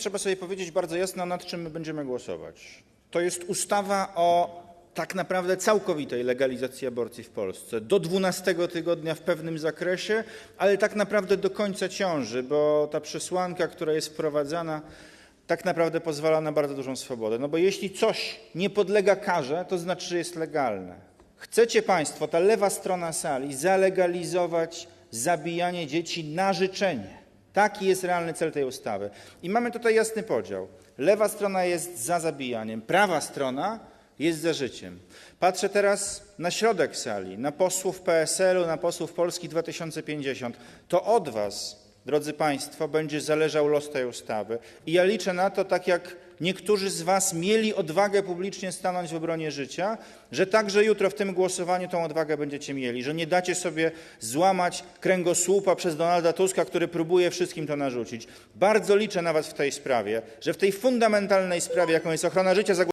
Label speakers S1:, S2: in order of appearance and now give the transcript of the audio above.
S1: Trzeba sobie powiedzieć bardzo jasno, nad czym my będziemy głosować. To jest ustawa o tak naprawdę całkowitej legalizacji aborcji w Polsce. Do 12 tygodnia w pewnym zakresie, ale tak naprawdę do końca ciąży, bo ta przesłanka, która jest wprowadzana, tak naprawdę pozwala na bardzo dużą swobodę. No bo jeśli coś nie podlega karze, to znaczy, że jest legalne. Chcecie Państwo, ta lewa strona sali, zalegalizować zabijanie dzieci na życzenie. Taki jest realny cel tej ustawy. I mamy tutaj jasny podział. Lewa strona jest za zabijaniem, prawa strona jest za życiem. Patrzę teraz na środek sali, na posłów PSL-u, na posłów Polski 2050. To od Was, drodzy Państwo, będzie zależał los tej ustawy. I ja liczę na to, tak jak niektórzy z Was mieli odwagę publicznie stanąć w obronie życia, że także jutro w tym głosowaniu tą odwagę będziecie mieli, że nie dacie sobie złamać kręgosłupa przez Donalda Tuska, który próbuje wszystkim to narzucić. Bardzo liczę na Was w tej sprawie, że w tej fundamentalnej sprawie, jaką jest ochrona życia,